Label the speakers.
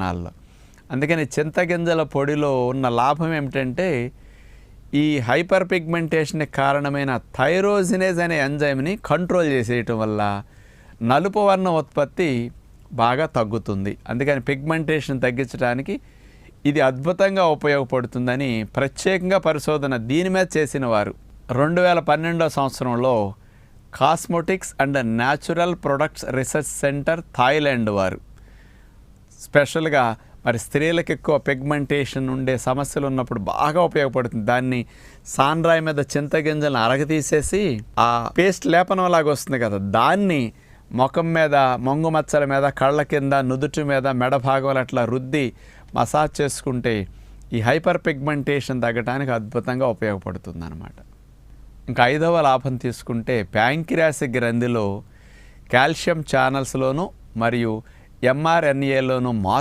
Speaker 1: నాల్లో. అందుకని చింతగింజల పొడిలో ఉన్న లాభం ఏమిటంటే ఈ హైపర్ పిగ్మెంటేషన్ కారణమైన థైరోజినేజ్ అనే ఎంజైమ్ని కంట్రోల్ చేసేయటం వల్ల నలుపు వర్ణ ఉత్పత్తి బాగా తగ్గుతుంది. అందుకని పిగ్మెంటేషన్ తగ్గించడానికి ఇది అద్భుతంగా ఉపయోగపడుతుందని ప్రత్యేకంగా పరిశోధన దీని మీద చేసిన వారు రెండు వేల పన్నెండో సంవత్సరంలో cosmetics and natural products research centre Thailand వారు. స్పెషల్గా మరి స్త్రీలకు ఎక్కువ పిగ్మెంటేషన్ ఉండే సమస్యలు ఉన్నప్పుడు బాగా ఉపయోగపడుతుంది. దాన్ని సాన్రాయి మీద చింతగింజలను అరగతీసేసి ఆ పేస్ట్ లేపనం లాగా వస్తుంది కదా. దాన్ని ముఖం మీద మొంగు మచ్చల మీద కళ్ళ కింద నుదుటి మీద మెడ భాగం అట్లా రుద్ది మసాజ్ చేసుకుంటే ఈ హైపర్ పిగ్మెంటేషన్ తగ్గడానికి అద్భుతంగా ఉపయోగపడుతుంది అనమాట ఇంకా ఐదవ లాభం తీసుకుంటే ప్యాంక్రియాస్ గ్రంథిలో కాల్షియం ఛానల్స్లోనూ మరియు ఎంఆర్ఎన్ఏలోనూ మార్పు